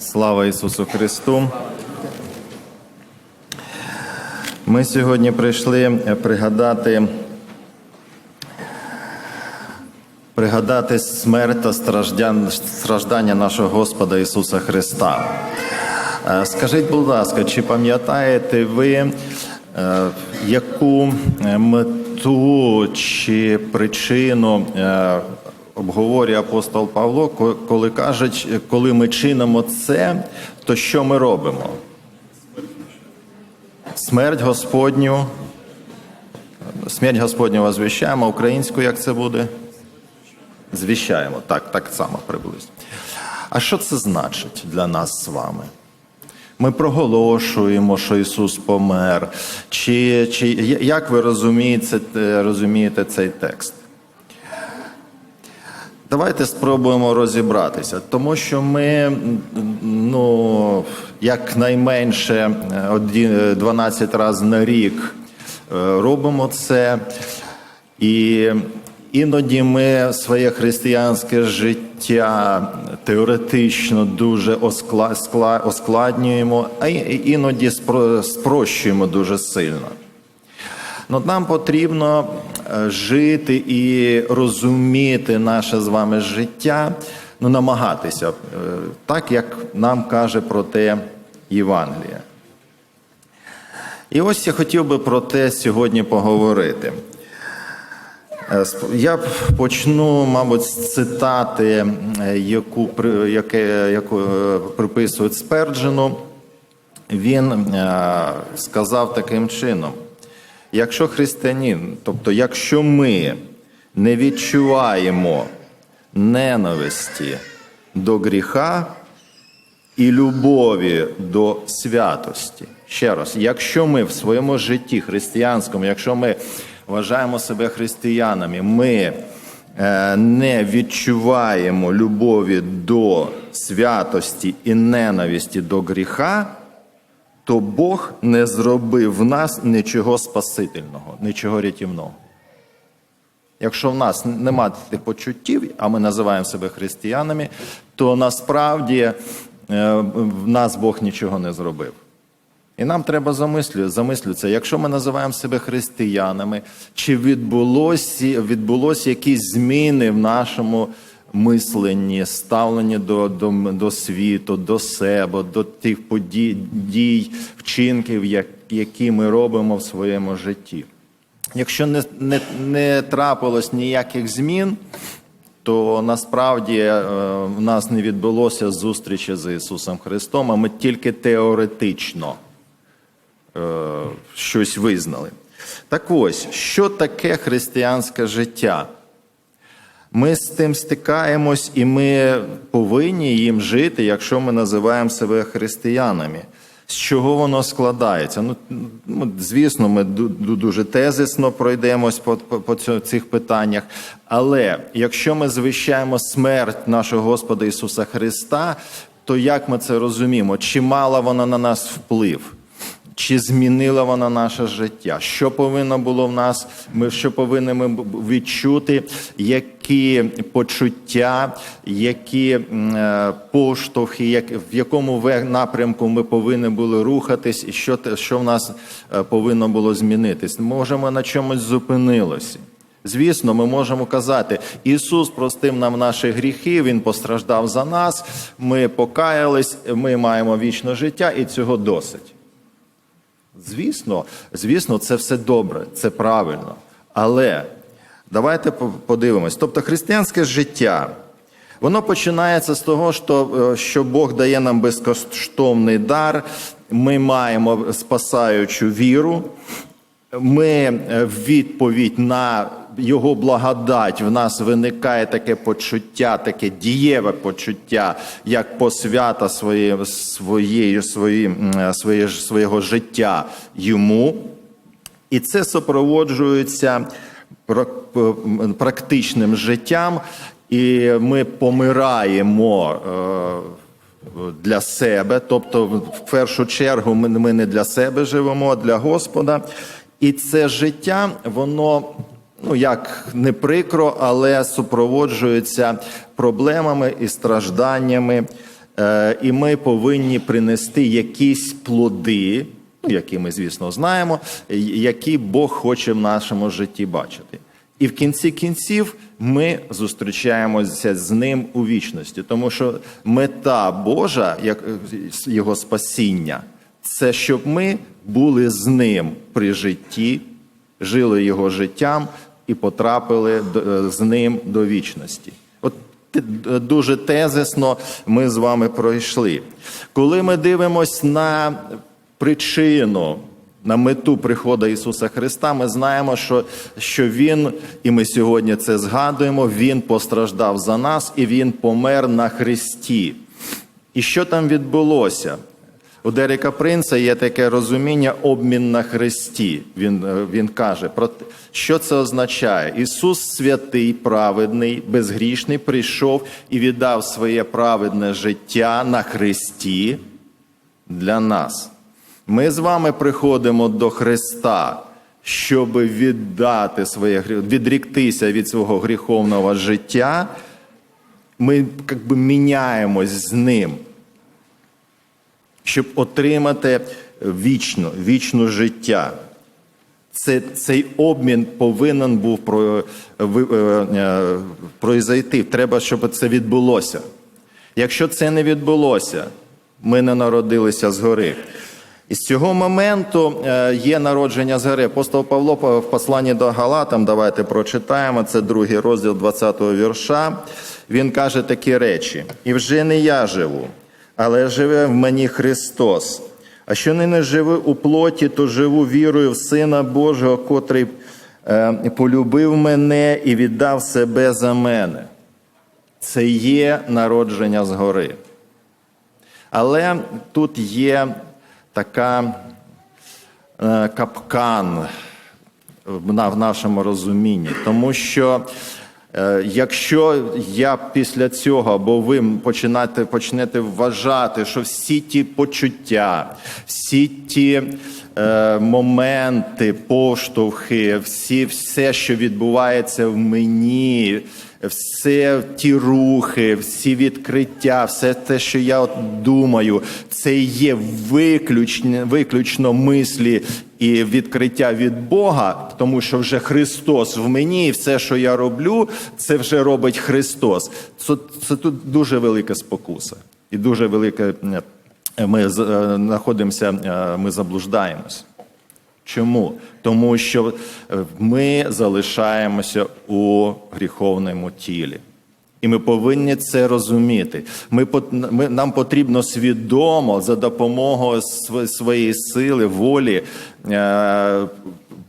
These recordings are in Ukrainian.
Слава Ісусу Христу! Ми сьогодні прийшли пригадати, пригадати смерть та страждання нашого Господа Ісуса Христа. Е, Скажіть, будь ласка, чи пам'ятаєте ви, е, яку е, мету чи причину е, обговорює апостол Павло, коли кажуть, коли ми чинимо це, то що ми робимо? Смерть Господню. Смерть Господню возвіщаємо. Українською як це буде? Звіщаємо. Так, так само приблизно. А що це значить для нас з вами? Ми проголошуємо, що Ісус помер. Чи, чи як ви розумієте, розумієте цей текст? Давайте спробуємо розібратися, тому що ми ну, якнайменше е, е, 12 разів на рік е, робимо це. І іноді ми своє християнське життя теоретично дуже оскладнюємо, а іноді спрощуємо дуже сильно. Ну, нам потрібно е, жити і розуміти наше з вами життя, ну, намагатися, е, так як нам каже про те Євангеліє. І ось я хотів би про те сьогодні поговорити. Е, Я почну, мабуть, з цитати, е, яку, яке, яку е, приписують Сперджену. Він е, сказав таким чином: якщо християнин, тобто, якщо ми не відчуваємо ненависті до гріха і любові до святості, ще раз, якщо ми в своєму житті християнському, якщо ми вважаємо себе християнами, ми е, не відчуваємо любові до святості і ненависті до гріха, то Бог не зробив в нас нічого спасительного, нічого рятівного. Якщо в нас немає тих почуттів, а ми називаємо себе християнами, то насправді е, в нас Бог нічого не зробив. І нам треба замислю, замислюватися, якщо ми називаємо себе християнами, чи відбулося, відбулося якісь зміни в нашому мисленні, ставленні до, до, до світу, до себе, до тих подій, дій, вчинків, як, які ми робимо в своєму житті. Якщо не, не, не трапилось ніяких змін, то насправді е, в нас не відбулося зустрічі з Ісусом Христом, а ми тільки теоретично е, щось визнали. Так ось, що таке християнське життя? Ми з тим стикаємось, і ми повинні їм жити, якщо ми називаємо себе християнами. З чого воно складається? Ну, ну, звісно, ми ду- ду- дуже тезисно пройдемось по, по, цих питаннях. Але якщо ми звіщаємо смерть нашого Господа Ісуса Христа, то як ми це розуміємо? Чи мала вона на нас вплив? Чи змінила вона наше життя? Що повинно було в нас? Ми що повинні ми відчути, які почуття, які е, поштовхи, як, в якому напрямку ми повинні були рухатись, і що, що в нас е, повинно було змінитись? Може, ми на чомусь зупинилися. Звісно, ми можемо казати, Ісус простив нам наші гріхи, Він постраждав за нас, ми покаялись, ми маємо вічне життя, і цього досить. Звісно, звісно, це все добре, це правильно. Але давайте по- подивимось. Тобто, християнське життя, воно починається з того, що, е, що Бог дає нам безкоштовний дар. Ми маємо спасаючу віру. Ми е, в відповідь на його благодать в нас виникає таке почуття, таке дієве почуття, як посвята своє, е, своє, ж- свого життя йому. І це супроводжується практичним життям, і ми помираємо. е, Для себе, тобто, в першу чергу, ми не для себе живемо, а для Господа. І це життя, воно ну як не прикро, але супроводжується проблемами і стражданнями. е, і ми повинні принести якісь плоди, ну, які ми, звісно, знаємо, які Бог хоче в нашому житті бачити. І в кінці кінців ми зустрічаємося з ним у вічності, тому що мета Божа, як його спасіння, це щоб ми були з ним при житті, жили його життям і потрапили е, з ним до вічності. От дуже тезисно ми з вами пройшли. Коли ми дивимось на причину, на мету приходу Ісуса Христа, ми знаємо, що, що Він, і ми сьогодні це згадуємо, Він постраждав за нас і Він помер на Христі. І що там відбулося? У Дерека Принца є таке розуміння обмін на Христі. Він, е, він каже, про що це означає. Ісус святий, праведний, безгрішний, прийшов і віддав своє праведне життя на Христі для нас. Ми з вами приходимо до Христа, щоб віддати своє відріктися від свого гріховного життя. Ми як би міняємось з ним щоб отримати вічну, вічну життя. Це, цей обмін повинен був про, ви- е, е. Треба, щоб це відбулося. Якщо це не відбулося, ми не народилися згори. І з цього моменту е, є народження згори. Апостол Павло в посланні до Галатам, давайте прочитаємо, це другий розділ 20-го вірша. Він каже такі речі: І вже не я живу, але живе в мені Христос. А що нині живу у плоті, то живу вірою в Сина Божого, котрий е, полюбив мене і віддав себе за мене. Це є народження згори. Але тут є така е, капкан в в нашому розумінні, тому що якщо я після цього, або ви починати, почнете вважати, що всі ті почуття, всі ті е, моменти, поштовхи, всі, все, що відбувається в мені, все ті рухи, всі відкриття, все те, що я думаю, це є виключно, виключно мислі і відкриття від Бога, тому що вже Христос в мені, і все, що я роблю, це вже робить Христос. Це, це тут дуже велика спокуса і дуже велика. е, Ми е, знаходимося, е, ми заблуждаємось. Чому? Тому що е, ми залишаємося у гріховному тілі. І ми повинні це розуміти. Ми, ми, нам потрібно свідомо за допомогою св- своєї сили, волі е,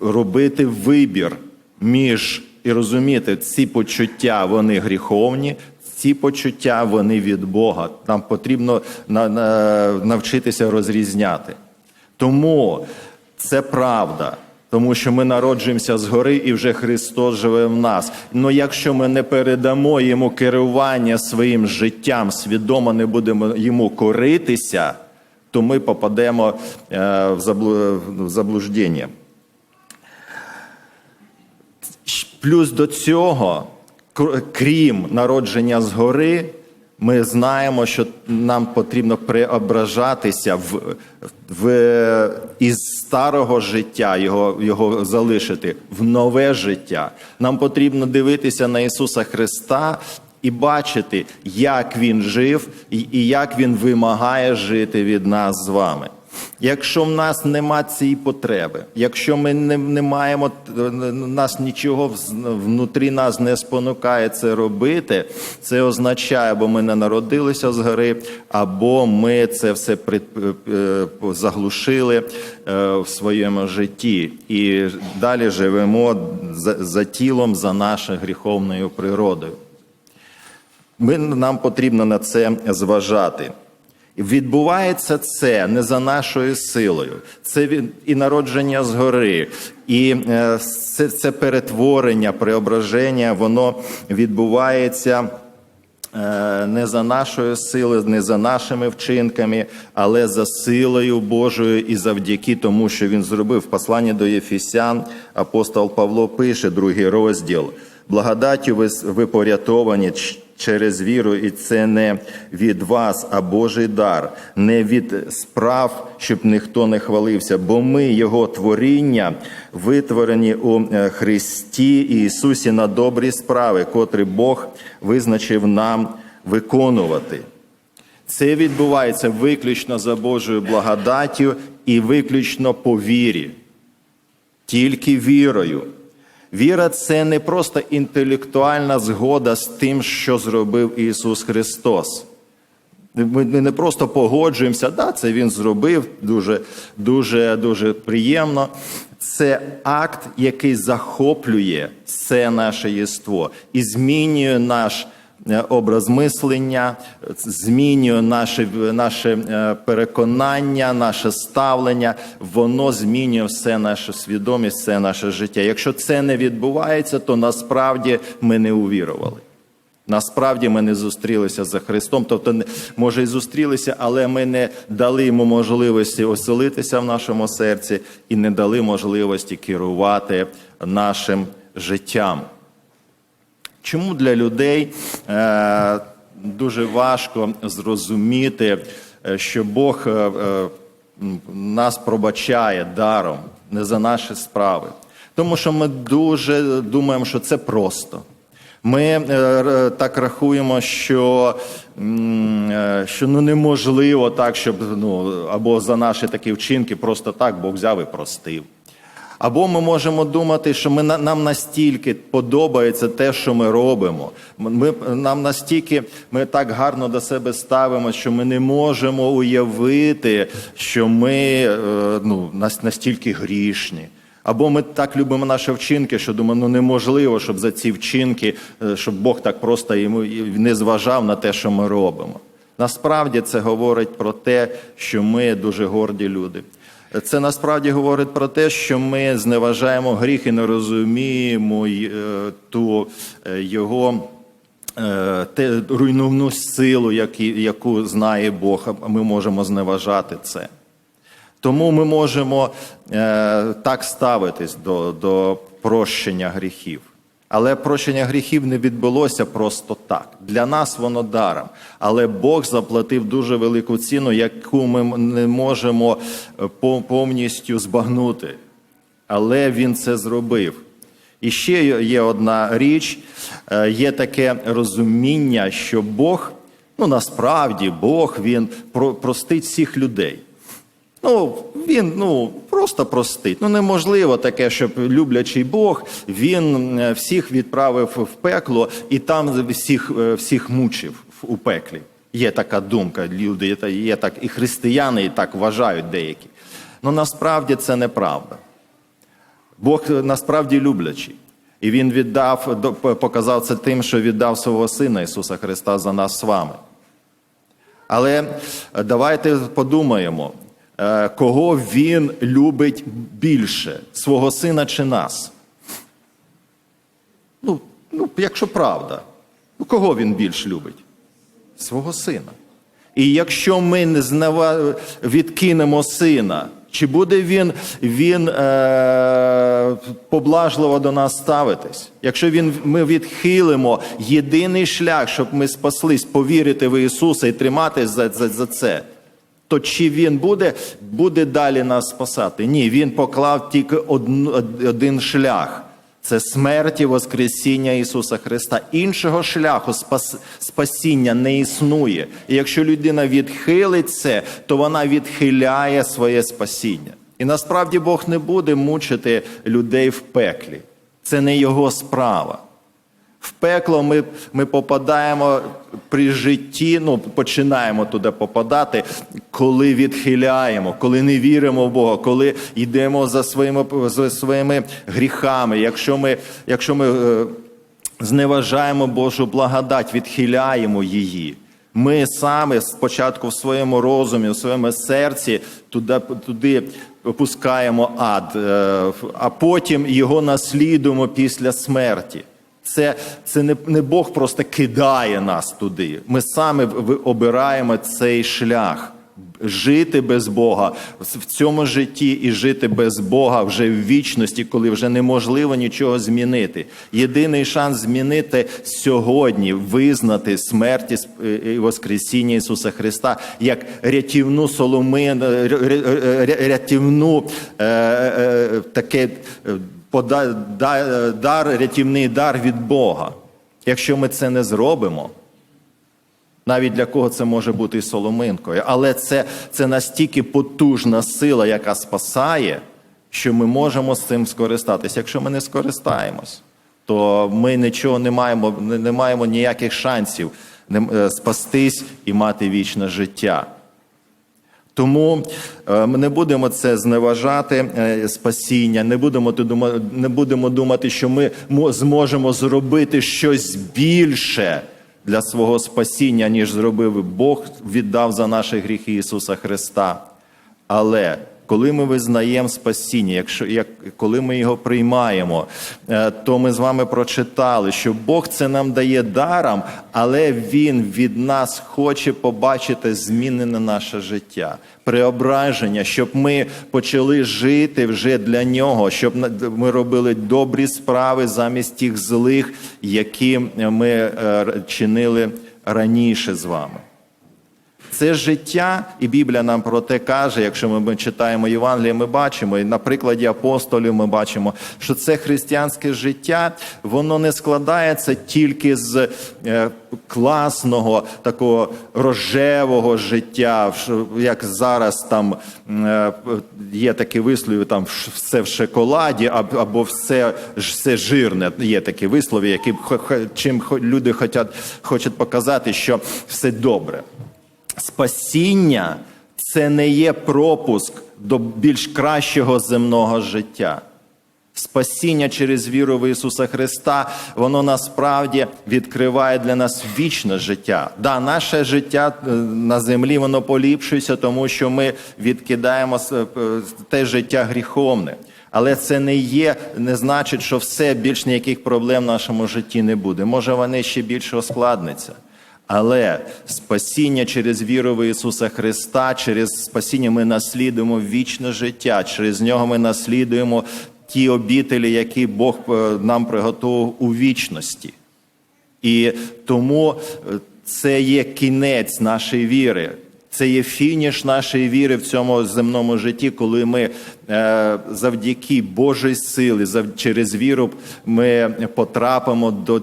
робити вибір між і розуміти, ці почуття вони гріховні, ці почуття вони від Бога. Нам потрібно на, на, навчитися розрізняти. Тому це правда, тому що ми народжуємося згори, і вже Христос живе в нас. Ну якщо ми не передамо йому керування своїм життям, свідомо не будемо йому коритися, то ми попадемо е, в заблуждення. Плюс до цього, крім народження згори, ми знаємо, що нам потрібно преображатися в, в, із старого життя, його, його залишити в нове життя. Нам потрібно дивитися на Ісуса Христа і бачити, як Він жив і, і як Він вимагає жити від нас з вами. Якщо в нас нема цієї потреби, якщо ми не, не маємо нас нічого внутрі нас не спонукає це робити, це означає, або ми не народилися згори, або ми це все е, заглушили е, в своєму житті і далі живемо за, за тілом, за нашою гріховною природою. Ми, нам потрібно на це зважати. Відбувається це не за нашою силою. Це і народження згори, і е, це, це перетворення, преображення, воно відбувається е, не за нашою силою, не за нашими вчинками, але за силою Божою і завдяки тому, що він зробив. В посланні до Єфісян апостол Павло пише, другий розділ. Благодаттю ви, порятовані через віру, і це не від вас, а Божий дар, не від справ, щоб ніхто не хвалився, бо ми, Його творіння, витворені у е, Христі Ісусі на добрі справи, котрі Бог визначив нам виконувати. Це відбувається виключно за Божою благодаттю і виключно по вірі, тільки вірою. Віра це не просто інтелектуальна згода з тим, що зробив Ісус Христос. Ми не просто погоджуємося, да, це Він зробив дуже, дуже, дуже приємно. Це акт, який захоплює все наше єство і змінює наш образ мислення, змінює наше, наше е, переконання, наше ставлення, воно змінює все нашу свідомість, все наше життя. Якщо це не відбувається, то насправді ми не увірували. Насправді ми не зустрілися за Христом, тобто, може, і зустрілися, але ми не дали йому можливості оселитися в нашому серці і не дали можливості керувати нашим життям. Чому для людей е, дуже важко зрозуміти, е, що Бог е, нас пробачає даром не за наші справи? Тому що ми дуже думаємо, що це просто. Ми так рахуємо, що, що ну, неможливо так, щоб ну, або за наші такі вчинки просто так Бог взяв і простив. Або ми можемо думати, що ми, на- нам настільки подобається те, що ми робимо. Ми, нам настільки ми так гарно до себе ставимо, що ми не можемо уявити, що ми е, ну, нас- настільки грішні. Або ми так любимо наші вчинки, що думаємо, ну неможливо, щоб за ці вчинки, е, щоб Бог так просто йому не зважав на те, що ми робимо. Насправді це говорить про те, що ми дуже горді люди. Це насправді говорить про те, що ми зневажаємо гріх і не розуміємо е, ту е, його е, те, руйнівну силу, яку знає Бог. а Ми можемо зневажати це. Тому ми можемо так ставитись до, до прощення гріхів. Але прощення гріхів не відбулося просто так. Для нас воно даром. Але Бог заплатив дуже велику ціну, яку ми не можемо е, повністю збагнути. Але Він це зробив. І ще є одна річ: е, є таке розуміння, що Бог, ну насправді Бог він простить всіх людей. Ну, він ну просто простить. Ну неможливо таке, щоб люблячий Бог він е, всіх відправив в пекло і там всіх, е, всіх мучив у пеклі. Є така думка. Люди є так, і християни і так вважають деякі. Ну насправді це неправда. Бог е, насправді люблячий. І Він віддав, показав це тим, що віддав свого Сина Ісуса Христа за нас з вами. Але давайте подумаємо, кого він любить більше, свого сина чи нас? Ну, ну якщо правда, ну кого він більш любить? Свого сина. І якщо ми не знава... відкинемо сина, чи буде він, він е... поблажливо до нас ставитись? Якщо він, ми відхилимо єдиний шлях, щоб ми спаслись, повірити в Ісуса і триматись за, за, за це, то чи він буде, буде далі нас спасати? Ні, він поклав тільки один шлях. Це смерть і Воскресіння Ісуса Христа. Іншого шляху спас, спасіння не існує. І якщо людина відхилить це, то вона відхиляє своє спасіння. І насправді Бог не буде мучити людей в пеклі. Це не його справа. В пекло ми, ми попадаємо при житті, ну починаємо туди попадати, коли відхиляємо, коли не віримо в Бога, коли йдемо за своїми, за своїми гріхами. Якщо ми, якщо ми е, зневажаємо Божу благодать, відхиляємо її. Ми саме спочатку в своєму розумі, в своєму серці туди, туди опускаємо ад, е, а потім його наслідуємо після смерті. Це, це не, не Бог просто кидає нас туди. Ми саме обираємо цей шлях жити без Бога в цьому житті і жити без Бога вже в вічності, коли вже неможливо нічого змінити. Єдиний шанс змінити сьогодні, визнати смерті і Воскресіння Ісуса Христа як рятівну соломин, р- р- р- рятівну е, е, таке е, дар, рятівний дар від Бога. Якщо ми це не зробимо, навіть для кого це може бути соломинкою, але це, це настільки потужна сила, яка спасає, що ми можемо з цим скористатися. Якщо ми не скористаємось, то ми нічого не маємо, не, маємо ніяких шансів е, спастись і мати вічне життя. Тому е, ми не будемо це зневажати е, спасіння, не будемо не будемо думати, що ми зможемо зробити щось більше для свого спасіння, ніж зробив Бог, віддав за наші гріхи Ісуса Христа. Але коли ми визнаємо спасіння, якщо як коли ми його приймаємо, е, то ми з вами прочитали, що Бог це нам дає даром, але Він від нас хоче побачити змінене наше життя, преображення, щоб ми почали жити вже для нього, щоб ми робили добрі справи замість тих злих, які ми е, чинили раніше з вами. Це життя, і Біблія нам про те каже, якщо ми читаємо Євангеліє, ми бачимо, і на прикладі апостолів ми бачимо, що це християнське життя, воно не складається тільки з е, класного, такого рожевого життя, як зараз там е, є такі вислови, там все в шоколаді, або все, все жирне. Є такі вислови, які чим люди хочуть, хочуть показати, що все добре. Спасіння це не є пропуск до більш кращого земного життя. Спасіння через віру в Ісуса Христа, воно насправді відкриває для нас вічне життя. Да, наше життя е, на землі воно поліпшується, тому що ми відкидаємо е, те життя гріховне. Але це не є, не значить, що все більш ніяких проблем в нашому житті не буде. Може, вони ще більше ускладниться. Але спасіння через віру в Ісуса Христа, через спасіння ми наслідуємо вічне життя, через нього ми наслідуємо ті обітелі, які Бог е, нам приготував у вічності. І тому е, це є кінець нашої віри. Це є фініш нашої віри в цьому земному житті, коли ми е, завдяки Божій зав- через віру ми потрапимо до,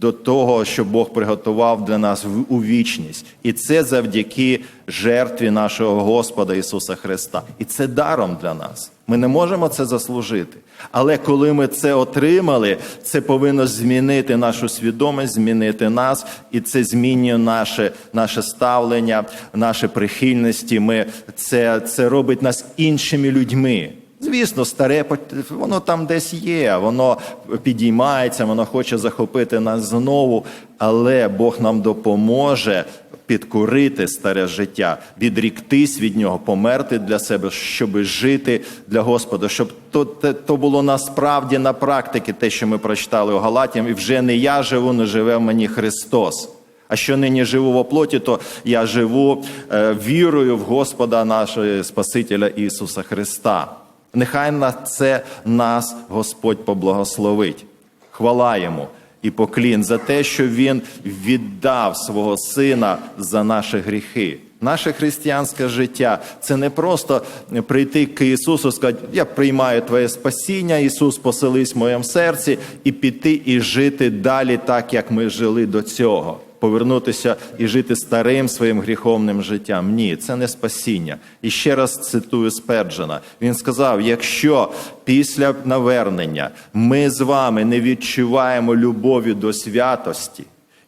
до того, що Бог приготував для нас у вічність. І це завдяки жертві нашого Господа Ісуса Христа. І це даром для нас. Ми не можемо це заслужити. Але коли ми це отримали, це повинно змінити нашу свідомість, змінити нас, і це змінює наше, наше ставлення, наші прихильності. Ми, це, це робить нас іншими людьми. Звісно, старе воно там десь є, воно підіймається, воно хоче захопити нас знову, але Бог нам допоможе підкорити старе життя, відріктись від нього, померти для себе, щоб жити для Господа, щоб то, то було насправді на практиці те, що ми прочитали у Галатіям, і вже не я живу, не живе в мені Христос. А що нині живу в оплоті, то я живу е, вірою в Господа нашого Спасителя Ісуса Христа. Нехай на це нас Господь поблагословить. Хвала йому і поклін за те, що Він віддав свого сина за наші гріхи. Наше християнське життя це не просто прийти к Ісусу, сказати, я приймаю Твоє спасіння, Ісус поселись в моєму серці, і піти і жити далі так, як ми жили до цього. Повернутися і жити старим своїм гріховним життям. Ні, це не спасіння. І ще раз цитую Сперджена. Він сказав: якщо після навернення ми з вами не відчуваємо любові до святості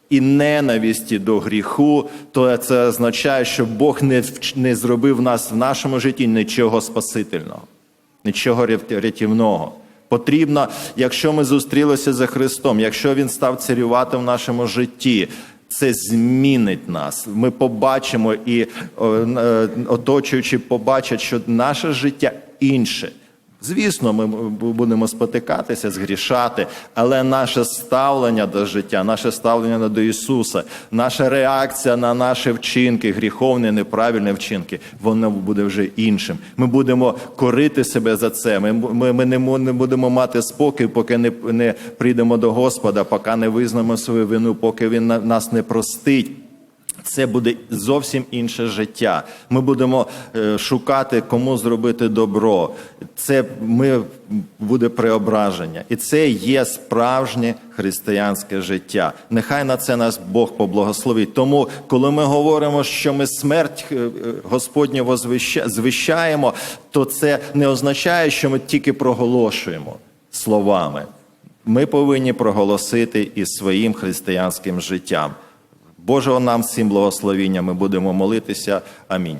і ненависті до гріху, то це означає, що Бог не, не зробив нас в нашому житті нічого спасительного, нічого рят- рятівного. Потрібно, якщо ми зустрілися за Христом, якщо Він став царювати в нашому житті, це змінить нас. Ми побачимо і е, оточуючи, побачать, що наше життя інше. Звісно, ми будемо спотикатися, згрішати, але наше ставлення до життя, наше ставлення до Ісуса, наша реакція на наші вчинки, гріховні, неправильні вчинки, воно буде вже іншим. Ми будемо корити себе за це. Ми, ми, ми не, будемо мати спокій, поки не, не прийдемо до Господа, поки не визнаємо свою вину, поки Він нас не простить. Це буде зовсім інше життя. Ми будемо е, шукати, кому зробити добро. Це ми буде преображення, і це є справжнє християнське життя. Нехай на це нас Бог поблагословить. Тому, коли ми говоримо, що ми смерть е, е, Господню звіщаємо, то це не означає, що ми тільки проголошуємо словами. Ми повинні проголосити і своїм християнським життям. Божого нам всім благословіння. Ми будемо молитися. Амінь.